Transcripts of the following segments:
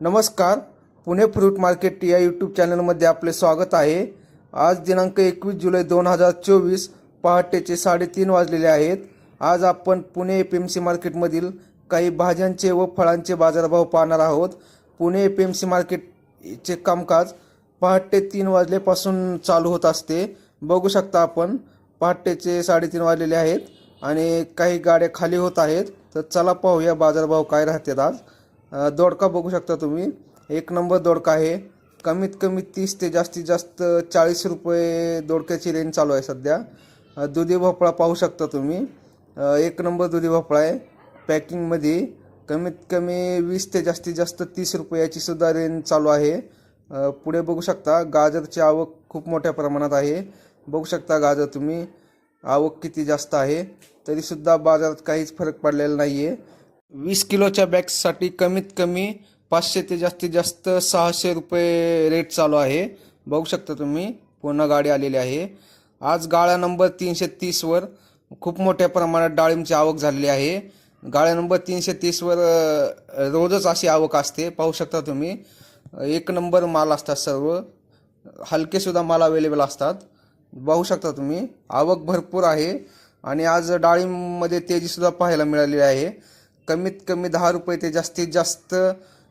नमस्कार. Pune fruit market या YouTube चॅनलमध्ये आपले स्वागत आहे. आज दिनांक एकवीस जुलै दोन हजार चोवीस पहाटेचे साडेतीन वाजलेले आहेत. आज आपण पुणे एफ एम सी मार्केटमधील काही भाज्यांचे व फळांचे बाजारभाव पाहणार आहोत. पुणे एफ एम सी मार्केटचे कामकाज पहाटे तीन वाजल्यापासून चालू होत असते. बघू शकता आपण पहाटेचे साडेतीन वाजलेले आहेत आणि काही गाड्या खाली होत आहेत. तर चला पाहूया बाजारभाव काय राहतात आज. दोडका बघू शकता तुम्ही. एक नंबर दोडका आहे. कमीत कमी तीस ते जास्तीत जास्त चाळीस रुपये दोडक्याची रेंज चालू आहे सध्या. दुधी भोपळा पाहू शकता तुम्ही. एक नंबर दुधी भोपळा आहे. पॅकिंगमध्ये कमीत कमी वीस ते जास्तीत जास्त तीस रुपयाची सुद्धा रेंज चालू आहे. पुढे बघू शकता गाजरची आवक खूप मोठ्या प्रमाणात आहे. बघू शकता गाजर तुम्ही. आवक किती जास्त आहे. तरीसुद्धा बाजारात काहीच फरक पडलेला नाही आहे वीस किलोच्या बॅग्ससाठी कमीत कमी पाचशे ते जास्तीत जास्त सहाशे रुपये रेट चालू आहे. बघू शकता तुम्ही पुन्हा गाडी आलेली आहे. आज गाळा नंबर तीनशे तीसवर खूप मोठ्या प्रमाणात डाळिंबची आवक झालेली आहे. गाळ्या नंबर तीनशे तीसवर रोजच अशी आवक असते. पाहू शकता तुम्ही एक नंबर माल असतात सर्व. हलकेसुद्धा माल अवेलेबल असतात. पाहू शकता तुम्ही आवक भरपूर आहे. आणि आज डाळिंबमध्ये तेजीसुद्धा पाहायला मिळालेली आहे. कमीत कमी दहा रुपये ते जास्तीत जास्त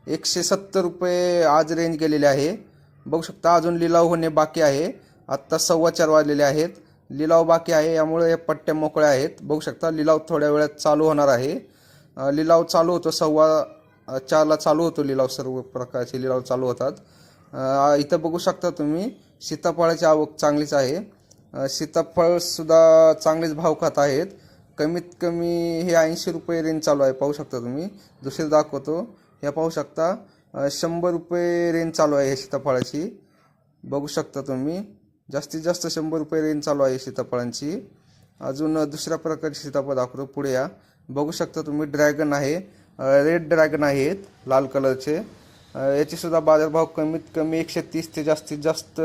एकशे सत्तर रुपये आज रेंज गेलेले आहे. बघू शकता अजून लिलाव होणे बाकी आहे. आत्ता सव्वा चार वाजलेले आहेत. लिलाव बाकी आहे यामुळे या पट्ट्या मोकळ्या आहेत. बघू शकता लिलाव थोड्या वेळात चालू होणार आहे. लिलाव चालू होतो सव्वा चारला चालू होतो लिलाव सर्व प्रकारचे लिलाव चालू होतात. इथं बघू शकता तुम्ही सीताफळाची आवक चांगलीच आहे. सीताफळसुद्धा चांगलेच भाव खात आहेत. कमीत कमी हे ऐंशी रुपये रेंज चालू आहे पाहू शकता तुम्ही. दुसरे दाखवतो. ह्या पाहू शकता. शंभर रुपये रेंज चालू आहे ह्या सीताफळाची. बघू शकता तुम्ही. जास्तीत जास्त शंभर रुपये रेंज चालू आहे सीताफळांची. अजून दुसऱ्या प्रकारची सीताफळ दाखवतो. पुढे या. बघू शकता तुम्ही ड्रॅगन आहे. रेड ड्रॅगन आहेत लाल कलरचे. याचेसुद्धा बाजारभाव कमीत कमी एकशे तीस ते जास्तीत जास्त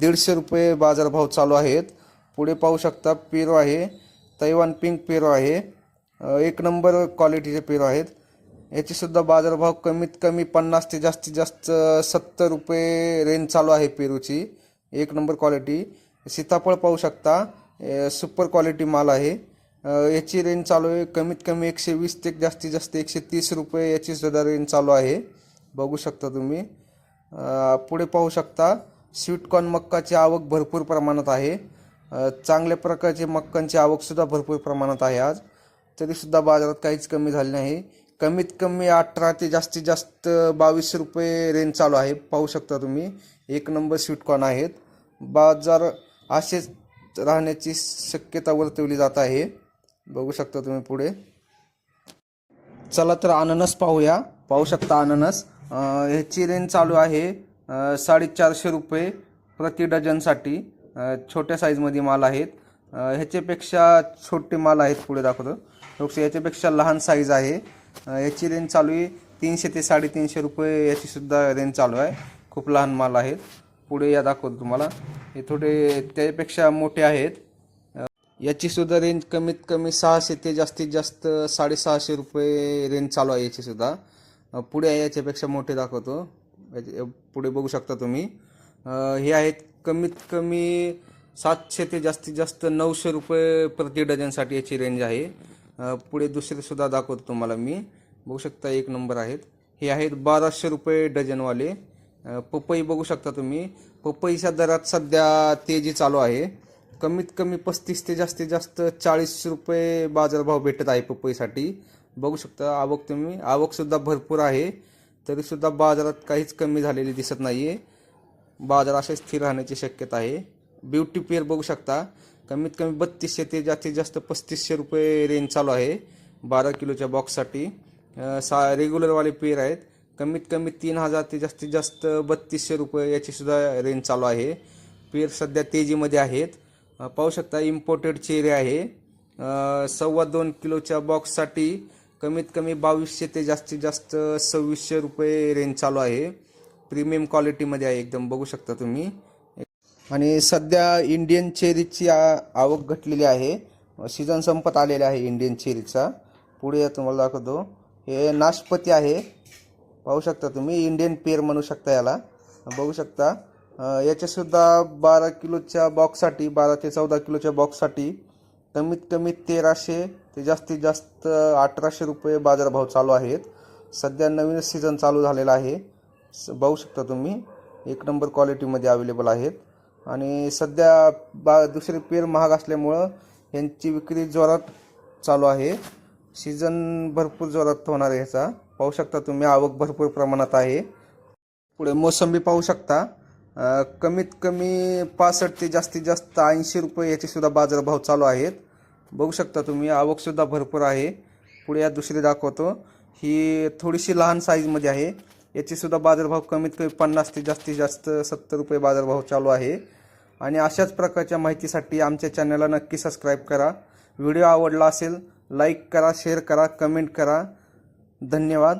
दीडशे रुपये बाजारभाव चालू आहेत. पुढे पाहू शकता पेरू आहे. तैवान पिंक पेरू आहे. एक नंबर क्वालिटीचे पेरू आहेत. याचेसुद्धा बाजारभाव कमीत कमी पन्नास ते जास्तीत जास्त सत्तर रुपये रेंज चालू आहे पेरूची. एक नंबर क्वालिटी. सीताफळ पाहू शकता. सुपर क्वालिटी माल आहे. याची रेंज चालू आहे कमीत कमी एकशे वीस ते जास्तीत जास्त एकशे तीस रुपये याची सुद्धा रेंज चालू आहे. बघू शकता तुम्ही. पुढे पाहू शकता. स्वीटकॉर्न मक्काची आवक भरपूर प्रमाणात आहे. चांगल्या प्रकारचे मक्कांची आवकसुद्धा भरपूर प्रमाणात आहे आज. तरीसुद्धा बाजारात काहीच कमी झाले नाही. कमीत कमी अठरा ते जास्तीत जास्त बावीस रुपये रेंज चालू आहे. पाहू शकता तुम्ही एक नंबर स्वीटकॉर्न आहेत. बाजार असेच राहण्याची शक्यता वर्तवली जात आहे. बघू शकता तुम्ही पुढे. चला तर अननस पाहूया. पाहू शकता अननस. ह्याची रेंज चालू आहे साडेचारशे रुपये प्रति डझनसाठी. छोट्या साईजमध्ये माल आहेत. ह्याच्यापेक्षा छोटे माल आहेत पुढे दाखवतो. लोक याच्यापेक्षा लहान साईज आहे. याची रेंज चालू आहे तीनशे ते साडेतीनशे रुपये याचीसुद्धा रेंज चालू आहे. खूप लहान माल आहेत. पुढे या दाखवतो तुम्हाला. हे थोडे त्याच्यापेक्षा मोठे आहेत. याचीसुद्धा रेंज कमीत कमी सहाशे ते जास्तीत जास्त साडेसहाशे रुपये रेंज चालू आहे याचीसुद्धा पुढे आहे याच्यापेक्षा मोठे दाखवतो. याचे- पुढे बघू शकता तुम्ही. हे आहेत कमीत कमी सातशे ते जास्तीत जास्त नऊशे रुपये प्रति डझनसाठी याची रेंज आहे. पुढे दुसरे सुद्धा दाखवतो तुम्हाला मी. बघू शकता एक नंबर आहेत. हे आहेत बाराशे रुपये डझनवाले. पपई बघू शकता तुम्ही. पपईच्या दरात सध्या तेजी चालू आहे. कमीत कमी पस्तीस ते जास्तीत जास्त चाळीस रुपये बाजारभाव भेटत आहे पपईसाठी. बघू शकता आवक तुम्ही. आवकसुद्धा भरपूर आहे. तरीसुद्धा बाजारात काहीच कमी झालेली दिसत नाही आहे बाजार असे स्थिर राहण्याची शक्यता आहे. ब्युटी पेअर बघू शकता. कमीत कमी बत्तीसशे ते जास्तीत जास्त पस्तीसशे रुपये रेंज चालू आहे. बारा किलोच्या बॉक्ससाठी सा रेग्युलरवाले पेअर आहेत. कमीत कमी तीन हजार ते जास्तीत जास्त बत्तीसशे रुपये याचीसुद्धा रेंज चालू आहे. पेअर सध्या तेजीमध्ये आहेत. पाहू शकता इम्पोर्टेड चेहरे आहे. सव्वा दोन किलोच्या बॉक्ससाठी कमीत कमी बावीसशे ते जास्तीत जास्त सव्वीसशे रुपये रेंज चालू आहे. प्रीमियम क्वालिटीमध्ये आहे एकदम बघू शकता तुम्ही. आणि सध्या इंडियन चेरीची आवक घटलेली आहे. सीझन संपत आलेला आहे इंडियन चेरीचा पुढे तुम्हाला दाखवतो. हे नाशपती आहे. पाहू शकता तुम्ही इंडियन पेअर म्हणू शकता याला. बघू शकता. याच्यासुद्धा बारा किलोच्या बॉक्ससाठी बारा ते चौदा किलोच्या बॉक्ससाठी कमीत कमी तेराशे ते जास्तीत जास्त अठराशे रुपये बाजारभाव चालू आहेत. सध्या नवीनच सीझन चालू झालेला आहे. स- बघू शकता तुम्ही. एक नंबर क्वालिटीमध्ये अवेलेबल आहेत. आणि सध्या बा दुसरे पेर महाग असल्यामुळं यांची विक्री जोरात चालू आहे. सीझन भरपूर जोरात होणार आहे ह्याचा. पाहू शकता तुम्ही आवक भरपूर प्रमाणात आहे. पुढे मोसंबी पाहू शकता. कमीत कमी पासष्ट ते जास्तीत जास्त ऐंशी रुपये याचेसुद्धा बाजारभाव चालू आहेत. बघू शकता तुम्ही आवकसुद्धा भरपूर आहे. पुढे या दुसरी दाखवतो. ही थोडीशी लहान साईजमध्ये आहे. याचीसुद्धा बाजारभाव कमीत कमी पन्नास ते जास्तीत जास्त सत्तर रुपये बाजारभाव चालू आहे. आणि अशाच प्रकारच्या माहितीसाठी आमच्या चॅनलला नक्की सबस्क्राईब करा. व्हिडिओ आवडला असेल लाईक करा शेअर करा कमेंट करा. धन्यवाद.